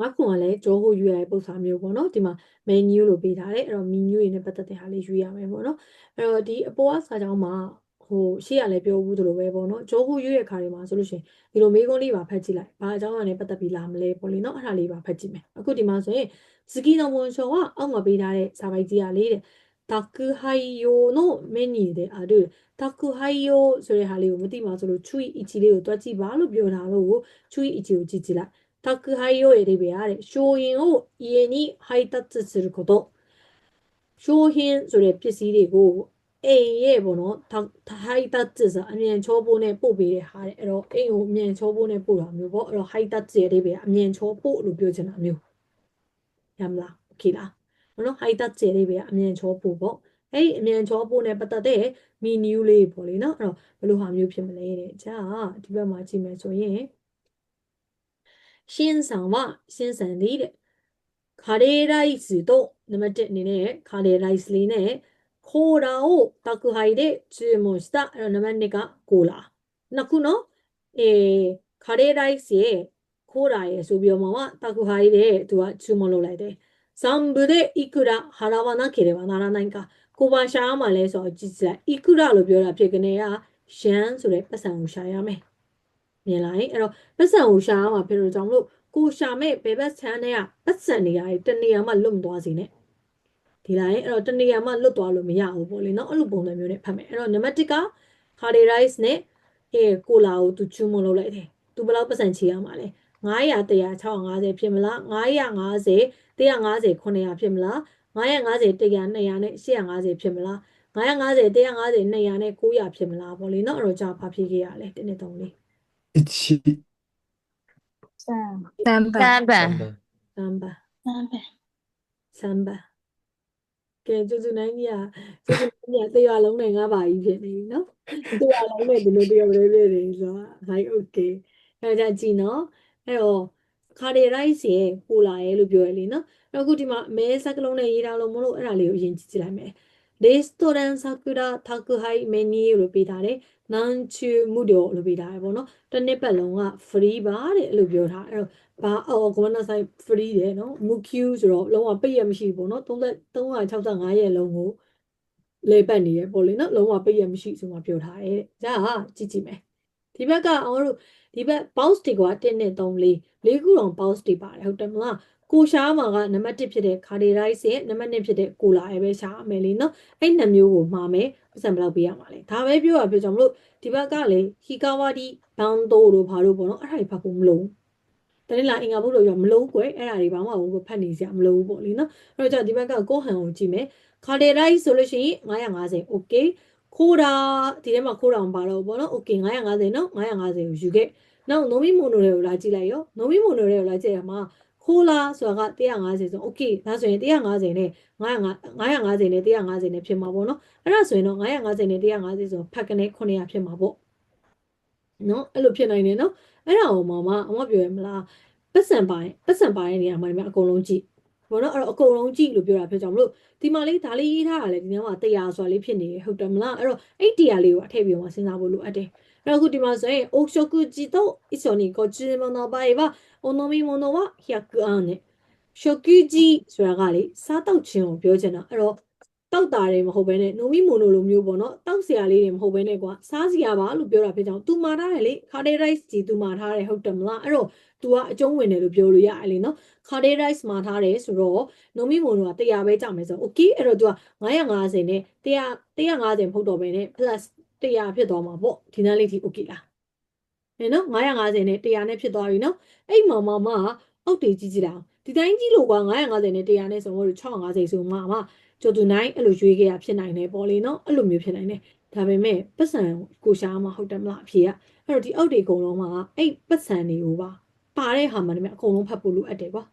ငါခွန်ကလည်းကြောဟိုရွေးရတဲ့ပုံစံမျိုးပေါ့နော်ဒီမှာ menu လို့ပေးထားတယ်အဲ့တော့ menu တွေနဲ့ပတ်သက်တဲ့ဟာလေးရွေးရမယ်ပေါ့နော်အဲ့တော့ဒီအပေါ်ကစာကြောင်းမှာဟိုရှေ့ကလည်းပြောဘူးသလိုပဲပေါ့နော်ကြောဟိုရွေးရတဲ့ခါတွေမှာဆိုလို့ရှိရင်ဒီလိုမေးခွန်းလေးပါဖတ်ကြည့်လိုက်ဘာအကြောင်းအရာနဲ့ပတ်သက်ပြီးလာမလဲပေါ့လေနော်အဲ့ဒါလေးပါファကြည့်မယ်အခုဒီမှာဆိုရင်スキーの紋章はအောက်မှာပေးထားတဲ့စာပိုက်ကြီးရလေးတဲ့宅配用のメニューである宅配用ဆိုတဲ့ဟာလေးကိုမသိမှဆိုလို့ချွေအချီလေးကိုတွက်ကြည့်ပါလို့ပြောထားလို့ချွေအချီကိုကြည့်ကြည့်လိုက် 宅配用ရဲ့အဓိပ္ပာယ်ရတယ်商品を家に配達すること商品ဆိုတဲ့ပစ္စည်းတွေကိုအိမ်ရဲ့ပေါ့နော်配達ဆိုတာအမြန်ချောဖို့နဲ့ပို့ပေးတဲ့ဟာတဲ့အဲ့တော့အိမ်ကိုအမြန်ချောဖို့နဲ့ပို့တာမျိုးပေါ့အဲ့တော့配達ရဲ့အဓိပ္ပာယ်အမြန်ချောဖို့လို့ပြောချင်တာမျိုးရမလားโอเคလားနော်ဟိုက်တက်ကျဲလေးပဲအမြန်ချောပို့ပေါ့အဲ့ဒီအမြန်ချောပို့နဲ့ပတ်သက်တဲ့မီနူးလေးပေါ့လေနော်အဲ့တော့ဘယ်လိုဟာမျိုးဖြစ်မလဲတဲ့じゃあဒီဘက်မှာကြည့်မယ်ဆိုရင် ရှင်းဆန်ဝရှင်းဆန်လေးတဲ့ခါရီရိုက်စ်တို့နံပါတ်1အနေနဲ့ခါရီရိုက်စ်လေးနဲ့ခိုးရာကိုတကူဟိုင်တဲ့注文したအဲ့တော့နံပါတ်2ကကိုလာနှစ်ခုနော်အဲခါရီရိုက်စ်ရဲ့ခိုးရာရဲ့ဆိုပြီးတော့မှတကူဟိုင်တဲ့သူက注文လုပ်လိုက်တယ်全部でいくら払わなければならないかကိုပါရှားမှလဲဆိုတော့ကြည့်စလိုက်いくらလို့ပြောတာဖြစ်ကနေကရှမ်းဆိုတဲ့ပတ်စံကိုရှာရမယ် မြင်လိုက်အဲ့တော့ပတ်စံကိုရှာရမှာဖြစ်လို့ကြောင့်မလို့ကိုရှာမဲ့ဘယ်ဘက်ချမ်းတဲ့ကပတ်စံနေရတယ်တနေရာမှလွတ်မသွားစေနဲ့ဒီလိုက်အဲ့တော့တနေရာမှလွတ်သွားလို့မရဘူးပေါ့လေနော်အဲ့လိုပုံစံမျိုးနဲ့ဖတ်မယ်အဲ့တော့နံပါတ်1က Hardy Rice နဲ့အဲကိုလာကိုသူချူမလုပ်လိုက်တယ်သူဘယ်လောက်ပတ်စံချေရမှာလဲ900 100 650ဖြစ်မလား950 150 900ဖြစ်မလား950 100 200နဲ့850ဖြစ်မလား950 150 200နဲ့900ဖြစ်မလားပေါ့လေနော်အဲ့တော့ကြာဘာဖြစ်ခဲ့ရလဲတင်းနဲ့တုံးလေး 1、三三三番，番， 3ပါ 三百3ပါကဲကျူကျူနိုင်ကြီးอ่ะကျူကျူနိုင်ကြီးတရားလုံးနဲ့ငါပါကြီးဖြစ်နေပြီနော်တရားလုံးနဲ့ဒီလိုတရားလေးလေးတွေဆိုတော့ high okay အဲ့ဒါကြည့်နော်အဲ့တော့ခါရီရိုက်စ်ရဲ့ပိုလာရဲ့လို့ပြောရလေနော်အဲ့တော့အခုဒီမှာမဲစက်ကလုံးနဲ့ရေးထားလို့မလို့အဲ့ဒါလေးကိုအရင်ကြည့်ကြည့်လိုက်မယ် レストラン桜宅配メニューလို့ပေးထားတယ်။နန်ချူမှုတော်လို့ပေးထားတယ်ပေါ့နော်။တစ်နှစ်ပတ်လုံးက free ပါတဲ့အဲ့လိုပြောထားတယ်။အဲ့တော့ဘာအော်ကွန်မန်ဆိုင် free တယ်နော်။မူ Q ဆိုတော့လုံးဝပိတ်ရမရှိဘူးပေါ့နော်။3 365ရက်လုံးကိုလေပတ်နေရပေါ့လေနော်။လုံးဝပိတ်ရမရှိဆိုမှပြောထားတယ်တဲ့။ဒါကကြည့်ကြည့်မယ်။ဒီဘက်ကအောင်တို့ဒီဘက် bounce တွေက1နဲ့3 4လေးခုတောင် bounce တွေပါတယ်ဟုတ်တယ်မလား။ ကိုရှားမှာကနံပါတ်1ဖြစ်တဲ့ cardi rice ရဲ့နံပါတ်2ဖြစ်တဲ့ကိုလာရဲ့ပဲရှားမယ်လေနော်အဲ့နှစ်မျိုးကိုမှာမယ်ပတ်စံဘယ်လောက်ပေးရမှာလဲဒါပဲပြောရပြောကြောင့်မလို့ဒီဘက်ကလေဟီကာဝါဒီဘန်တိုတို့ဘာလို့ပေါ့နော်အဲ့ဒါတွေဖတ်ဖို့မလုံးတနေ့လာအင်္ဂါဘုတ်လို့ရောမလုံးကွယ်အဲ့ဒါတွေဘာမှဘူးဖတ်နေစရာမလိုဘူးပေါ့လေနော်အဲ့တော့じゃဒီဘက်ကကိုဟန်ကိုကြည့်မယ် cardi rice ဆိုလို့ရှိရင်950 okay ခိုးတာဒီထဲမှာခိုးတာမပါတော့ဘူးပေါ့နော် okay 950နော်950ကိုယူခဲ့နောက်နိုမီမိုနိုတွေကိုလာကြည့်လိုက်ရောနိုမီမိုနိုတွေကိုလာကြည့်ရမှာ ခိုးလာဆိုတာက150ဆို okay ဒါဆိုရင်150နဲ့950 950နဲ့150နဲ့ဖြစ်မှာပေါ့နော်အဲ့ဒါဆိုရင်တော့950နဲ့150ဆိုဖတ်ကနေ900ဖြစ်မှာပေါ့နော်အဲ့လိုဖြစ်နိုင်တယ်နော်အဲ့ဒါကိုမမအမပြောရမလားပတ်စံပိုင်းပတ်စံပိုင်းနေရာမှာအကုန်လုံးကြည့်ဘောနော်အဲ့တော့အကုန်လုံးကြည့်လို့ပြောတာဖြစ်ကြောင့်မလို့ဒီမှာလေးဒါလေးရေးထားတာလေဒီနေ့မှာ100ဆိုတာလေးဖြစ်နေတယ်ဟုတ်တယ်မလားအဲ့တော့အဲ့100လေးကိုအထည့်ပြီးမှစဉ်းစားဖို့လိုအပ်တယ် 然後でまずえ、お食事と一緒にご注文の場合は、お飲み物は100アンね。食事ဆိုတာကလေစားတောက်ခြင်းကိုပြောချင်တာအဲ့တော့တောက်တာတွေမဟုတ်ဘဲနဲ့နိုမီမိုနိုလိုမျိုးပေါ့နော်တောက်စရာလေးတွေမဟုတ်ဘဲနဲ့ကွာစားစရာပါလို့ပြောတာဖြစ်ကြောင်းသူမာထားတယ်လေခါဒေးရိုက်ကြီးသူမာထားတယ်ဟုတ်တယ်မလားအဲ့တော့ तू ကအကျုံးဝင်တယ်လို့ပြောလို့ရတယ်လေနော်ခါဒေးရိုက်မာထားတယ်ဆိုတော့နိုမီမိုနိုက100ပဲကြမယ်ဆိုတော့ okay အဲ့တော့ तू က950နဲ့100 150မဟုတ်တော့ဘဲနဲ့ plus 100ဖြစ်သွားမှာပေါ့ဒီနားလေးထိ okay လားဟဲ့နော်950နဲ့100နဲ့ဖြစ်သွားပြီနော်အဲ့မှာမမအောက်တေကြည့်ကြည့်လိုက်အောင်ဒီတိုင်းကြည့်လို့ကွာ950နဲ့100နဲ့ဆိုတော့650ဆိုမှမကျိုတူနိုင်အဲ့လိုရွေးခဲ့ရဖြစ်နိုင်တယ်ပေါ့လေနော်အဲ့လိုမျိုးဖြစ်နိုင်တယ်ဒါပေမဲ့ပတ်စံကိုရှားမှာဟုတ်တယ်မလားအဖြေကအဲ့တော့ဒီအောက်တေအကုန်လုံးမှာအဲ့ပတ်စံတွေကိုပါပါတဲ့ဟာမှလည်းအကုန်လုံးဖတ်ဖို့လိုအပ်တယ်ကွာ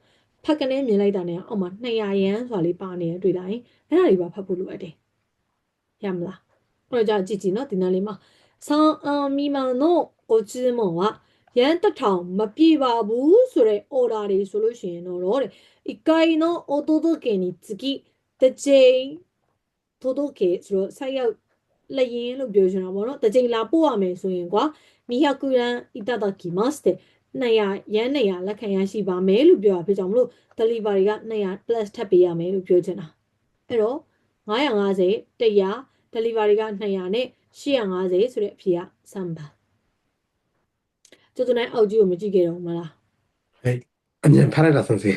ဖတ်ကနေမြင်လိုက်တာနဲ့အောက်မှာ200ရန်ဆိုတာလေးပါနေရတွေ့လိုက်အဲ့ဒါတွေပါဖတ်ဖို့လိုအပ်တယ်ရမလား အဲ့တော့ကြာကြည့်ကြည့်နော်ဒီနားလေးမှာ3အန်မီမန်နိုကိုချီမွန်ကရန်တထောင်မပြေပါဘူးဆိုတဲ့ order တွေဆိုလို့ရှိရင်တော့တဲ့一回のお届けにつきတစ်ကြိမ်届けဆိုတော့ဆိုက်ရောက်လက်ရင်လို့ပြောချင်တာပေါ့နော်တစ်ကြိမ်လာပို့ရမယ်ဆိုရင်ကွာ200ရန်いただきますတဲ့ 200ရန်200လက်ခံရရှိပါမယ်လို့ပြောတာဖြစ်ကြောင့်မလို့ delivery က200 plus ထပ်ပေးရမယ်လို့ပြောချင်တာအဲ့တော့950 100 delivery က200နဲ့850ဆိုတဲ့အဖြေက3ပါကျုပ်တို့နိုင်အောက်ကြီးကိုမကြည့်ခဲ့တော့ဘူးမလား はいအမြန်ဖတ်လိုက်တာစင်စီ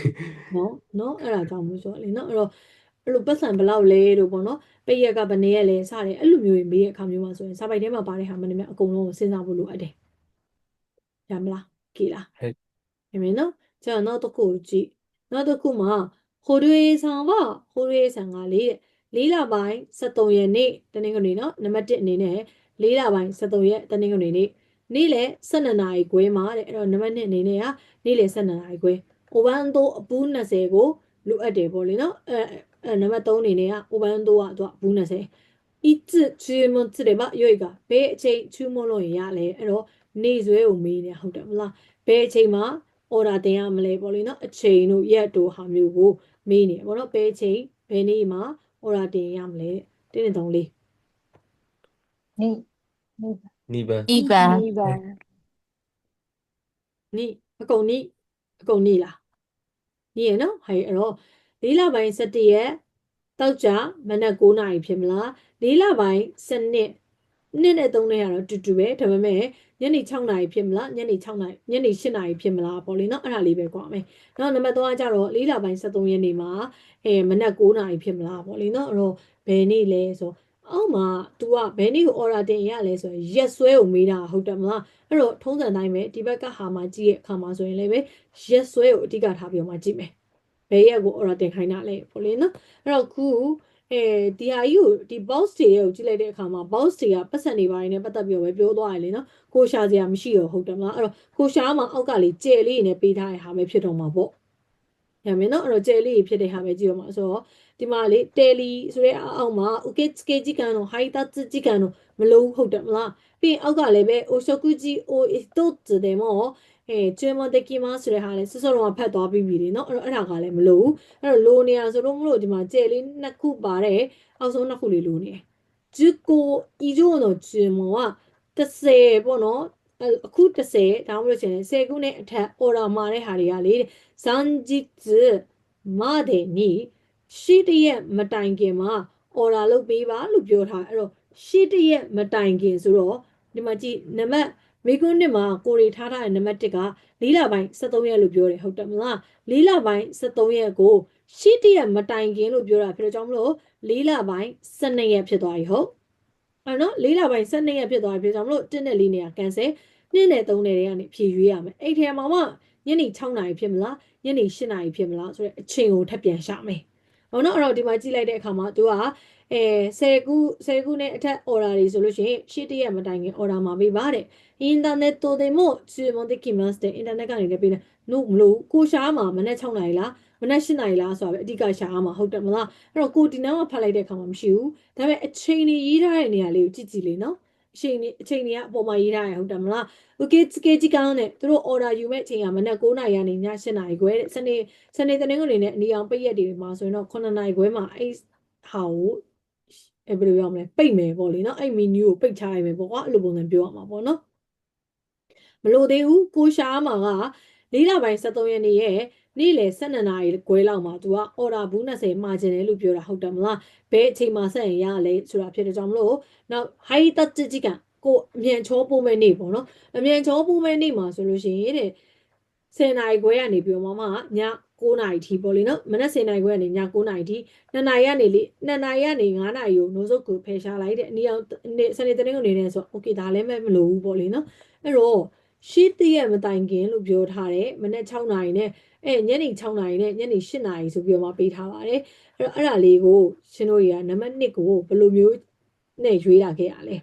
နော်နော်အဲ့ဒါကြောင့်မို့ဆိုတော့လေနော်အဲ့တော့အဲ့လိုပတ်စံဘယ်လောက်လဲတို့ပေါ့နော်ပိတ်ရက်ကဘယ်နှစ်ရက်လဲစတယ်အဲ့လိုမျိုးတွေမေးတဲ့အခါမျိုးမှာဆိုရင်စာပိုက်ထဲမှာပါတဲ့ဟာမှန်တယ်များအကုန်လုံးကိုစဉ်းစားဖို့လိုအပ်တယ်ရမလားကြည်လား はい ။အမေနော်။じゃあနောက်တစ်ခုကိုကြည့်။နောက်တစ်ခုမှာဟိုတွေဆန်ကဟိုတွေဆန်ကလေးတဲ့ လေးလပိုင်း73ရက်နေ့တနင်္ဂနွေနော်နံပါတ်1အနေနဲ့လေးလပိုင်း73ရက်တနင်္ဂနွေနေ့နေ့လယ်12နာရီခွဲမှာတဲ့အဲ့တော့နံပါတ်2အနေနဲ့ကနေ့လယ်12နာရီခွဲ။အိုဘန်တိုးအပူး20ကိုလိုအပ်တယ်ပေါ့လေနော်။အဲအဲနံပါတ်3အနေနဲ့ကအိုဘန်တိုးကသူကအပူး20一字注文之类嘛，有一个ဘယ်အချိန်注文လို့ရလဲအဲ့တော့နေဆွဲကိုမေးနေဟုတ်တယ်မလားဘယ်အချိန်မှာ order တင်ရမလဲပေါ့လေနော်အချိန်တို့ရက်တို့ဟာမျိုးကိုမေးနေပေါ့နော်ဘယ်အချိန်ဘယ်နေ့မှာ ဟောရာတင်ရမလဲတင်းနေသုံးလေးနိနိဗ္ဗာန်နိဗ္ဗာန်နိဗ္ဗာန်နိအကုန်နိအကုန်နိလားနိရနော်ဟဲ့အဲ့တော့လေးလပိုင်း17ရက်တောက်ကြမနက်9:00နာရီဖြစ်မလားလေးလပိုင်းစနစ် နှစ်နဲ့3နဲ့ကတော့တူတူပဲဒါပေမဲ့ညနေ6နာရီဖြစ်မလားညနေ6နာရီညနေ8နာရီဖြစ်မလားပေါ့လေနော်အဲ့ဒါလေးပဲကွာမယ်နောက်နံပါတ်3ကကြတော့လေးလပိုင်း73ရက်နေ့မှာအဲမနက်9နာရီဖြစ်မလားပေါ့လေနော်အဲ့တော့ဘယ်နေ့လဲဆိုအောက်မှာ तू ကဘယ်နေ့ကို order တင်ရလဲဆိုရင်ရက်စွဲကိုမေးတာဟုတ်တယ်မလားအဲ့တော့ထုံးစံတိုင်းပဲဒီဘက်ကဟာမှာကြည့်ရဲ့အခါမှာဆိုရင်လည်းပဲရက်စွဲကိုအဓိကထားပြီးတော့မှကြည့်မယ်ဘယ်ရက်ကို order တင်ခိုင်းတာလဲပေါ့လေနော်အဲ့တော့ခု အဲဒီဟာကြီးကိုဒီ box တွေကိုကြည့်လိုက်တဲ့အခါမှာ box တွေကပတ်စံနေပိုင်းနဲ့ပတ်သက်ပြီးတော့ပဲပြောသွားရလေနော်ကိုရှာစရာမရှိတော့ဟုတ်တယ်မလားအဲ့တော့ကိုရှာမှာအောက်ကလေကြဲလေးနဲ့ပေးထားတဲ့ဟာပဲဖြစ်တော့မှာပေါ့ရမယ်နော်အဲ့တော့ကြဲလေးဖြစ်တဲ့ဟာပဲကြည့်ရမှာဆိုတော့ဒီမှာလေတယ်လီဆိုတဲ့အောက်မှာ okay စကေဂျီကန်တို့ high touch ဂျီကန်တို့မလို့ဟုတ်တယ်မလားပြီးရင်အောက်ကလည်းပဲ oshokuji o itots တယ်မော အဲကျွေးမတကီမဆိုတဲ့ဟာလေစောစောတော့ဖတ်သွားပြီးပြီလေနော်အဲ့တော့အဲ့ဒါကလည်းမလို့အဲ့တော့လိုနေရဆိုလို့မလို့ဒီမှာကြဲလေးနှစ်ခုပါတဲ့အောက်ဆုံးနှစ်ခုလေးလိုနေတယ်ဂျူကိုဤကျိုးတော့ကျွေးမောက30ပေါ့နော်အဲ့အခု30ဒါမှမဟုတ်ရှင်10ခုနဲ့အထက် order မှာတဲ့ဟာတွေကလေဇန်ဂျစ်မတဲ့နီရှိတရက်မတိုင်ခင်မှာ order လုပ်ပေးပါလို့ပြောထားအဲ့တော့ရှိတရက်မတိုင်ခင်ဆိုတော့ဒီမှာကြည့်နံပါတ် မိကွန်းနှစ်မှာကိုရီထားထားတဲ့နံပါတ်1က၄လပိုင်း73ရက်လို့ပြောတယ်ဟုတ်တယ်မလား၄လပိုင်း73ရက်ကိုရှိတရက်မတိုင်ခင်လို့ပြောတာဖြစ်တော့ကြောင့်မလို့၄လပိုင်း12ရက်ဖြစ်သွားပြီဟုတ်အဲ့နော်၄လပိုင်း12ရက်ဖြစ်သွားပြီဖြစ်ကြောင့်မလို့1နဲ့4နေရာ cancel 2နဲ့3နဲ့တွေကနေဖြည့်ရွေးရမယ်အဲ့ထဲမှာမှညနေ6နာရီဖြစ်မလားညနေ8နာရီဖြစ်မလားဆိုတဲ့အချိန်ကိုထပ်ပြန်ရှာမယ်ဟုတ်နော်အဲ့တော့ဒီမှာကြည့်လိုက်တဲ့အခါမှာ तू က အဲ10ခု10ခုနဲ့အထက် order တွေဆိုလို့ရှိရင်ရှေ့တရက်မတိုင်ခင် order မှာပေးပါတဲ့ internet တို့တင်မို့ stream တိကိမတ်တဲ့ internet ကနေလည်းပေးတယ်နို့မလို့ကိုရှားမှာမနေ့6နိုင်လားမနေ့7နိုင်လားဆိုတာပဲအဓိကရှားမှာဟုတ်တယ်မလားအဲ့တော့ကိုဒီနောက်ကဖတ်လိုက်တဲ့အခါမှာမရှိဘူးဒါပေမဲ့အချိန်ကြီးရေးထားတဲ့နေရာလေးကိုကြည့်ကြည့်လေနော်အချိန်ကြီးအချိန်ကြီးကအပေါ်မှာရေးထားရဟုတ်တယ်မလား okay စကေကြီးကောင်းတယ်သူတို့ order ယူမဲ့အချိန်ကမနက်9:00နာရီကနေည7:00နာရီခွဲတဲ့စနေစနေတနင်္ဂနွေနဲ့အနီအောင်ပိတ်ရက်တွေမှာဆိုရင်တော့9:00နာရီခွဲမှာအဲ့ဟာကို အဲ့ဘယ်လိုပြောမလဲပိတ်မယ်ပေါ့လေနော်အဲ့ menu ကိုပိတ်ချရမယ်ပေါ့ကွာအဲ့လိုပုံစံပြောရမှာပေါ့နော်မလို့သေးဘူးကိုရှားမှာက၄လပိုင်း73ရက်နေ့ရဲ့နေ့လယ်12နာရီခွဲလောက်မှာသူက order ဘူး20မှာကျင်တယ်လို့ပြောတာဟုတ်တယ်မလားဘယ်အချိန်မှာဆက်ရင်ရလဲဆိုတာဖြစ်တဲ့ကြောင့်မလို့နောက် high touch ကြီးကကိုအမြန်ချောပိုးမဲ့နေ့ပေါ့နော်အမြန်ချောပိုးမဲ့နေ့မှာဆိုလို့ရှိရင်တဲ့10နာရီခွဲကနေပြီးတော့မှည 9နာရီထိပေါ့လေနော်မနက်10နာရီခွဲကနေည9နာရီထိ2နာရီကနေလေ2နာရီကနေ9နာရီကိုနိုးစုပ်ကိုဖယ်ရှားလိုက်တဲ့အနည်းအောင်စနေတနင်္ဂနွေနေ့ဆိုတော့ okay ဒါလည်းမမလိုဘူးပေါ့လေနော်အဲ့တော့ရှိတည့်ရမတိုင်ခင်လို့ပြောထားတယ်မနက်6နာရီနဲ့အဲညနေ6နာရီနဲ့ညနေ8နာရီဆိုပြီးတော့မှပေးထားပါတယ်အဲ့တော့အဲ့ဒါလေးကိုရှင်တို့ကြီးကနံပါတ်1ကိုဘယ်လိုမျိုးနဲ့ရွေးလာခဲ့ရလဲ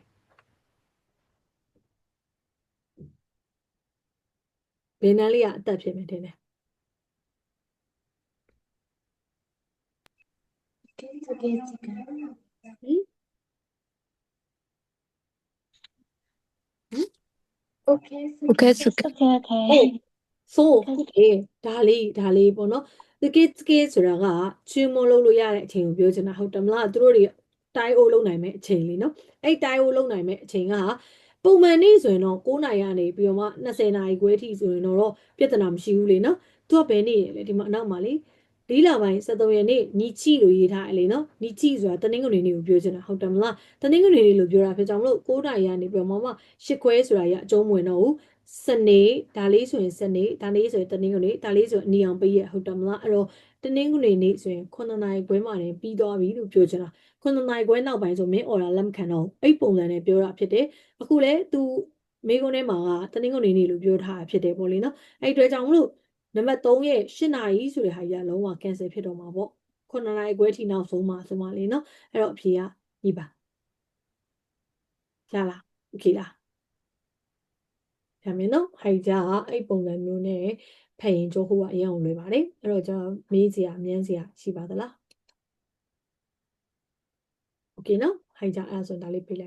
ဘယ်နှလေးကအသက်ဖြစ်မယ်တင်တယ် Spaghetti. Hmm? Hmm? Okay, so okay, so okay, okay. Hey, so okay, ဒါလေးဒါလေးပေါ့နော်။ the kids kids ဆိုတာကချွေးမလုံးလို့ရတဲ့အချိန်ကိုပြောချင်တာဟုတ်တယ်မလား။သူတို့တွေတိုင်းအိုးလုံးနိုင်မဲ့အချိန်လေးနော်။အဲ့တိုင်းအိုးလုံးနိုင်မဲ့အချိန်ကပုံမှန်နေ့ဆိုရင်တော့9နာရီကနေပြီးတော့မှ20နာရီခွဲထိဆိုရင်တော့ပြဿနာမရှိဘူးလေနော်။သူကဘယ်နေ့လဲဒီမှာအနောက်မှာလေး။ ဒီလပိုင်း73ရက်နေ့ညီချီလို့ရေးထားတယ်လေနော်ညီချီဆိုတာတနင်္ဂနွေနေ့ကိုပြောချင်တာဟုတ်တယ်မလားတနင်္ဂနွေနေ့လို့ပြောတာဖြစ်ကြောင့်မလို့9နာရီကနေပြီးတော့မှရှစ်ခွဲဆိုတာရအကျုံးမဝင်တော့ဘူးစနေဒါလေးဆိုရင်စနေဒါလေးဆိုရင်တနင်္ဂနွေဒါလေးဆိုရင်အနီအောင်ပေးရဟုတ်တယ်မလားအဲ့တော့တနင်္ဂနွေနေ့ဆိုရင်9နာရီခွဲမှနေပြီးသွားပြီလို့ပြောချင်တာ9နာရီခွဲနောက်ပိုင်းဆိုမင်းအော်ဒါလက်မခံတော့ဘူးအဲ့ပုံစံနဲ့ပြောတာဖြစ်တယ်အခုလဲ तू မိကုန်းထဲမှာကတနင်္ဂနွေနေ့လို့ပြောထားတာဖြစ်တယ်ပေါ့လေနော်အဲ့ဒီအတွက်ကြောင့်မလို့ နံပါတ်3ရဲ့8နာရီဆိုတဲ့ဟာကြီးကလုံးဝ cancel ဖြစ်တော့မှာပေါ့9နာရီခွဲထိနောက်ဆုံးမှာဆိုမှလေနော်အဲ့တော့အဖြေကညီပါရလား okay လားဒါမျိုးနော်ဟိုက်ကြအဲ့ပုံစံမျိုးနဲ့ဖတ်ရင်ကြိုးဟိုကအရင်အောင်လွယ်ပါတယ်အဲ့တော့ကျွန်တော်မေးစရာအမြန်းစရာရှိပါသလား okay နော်ဟိုက်ကြအဲ့ဆိုဒါလေးပြလိုက်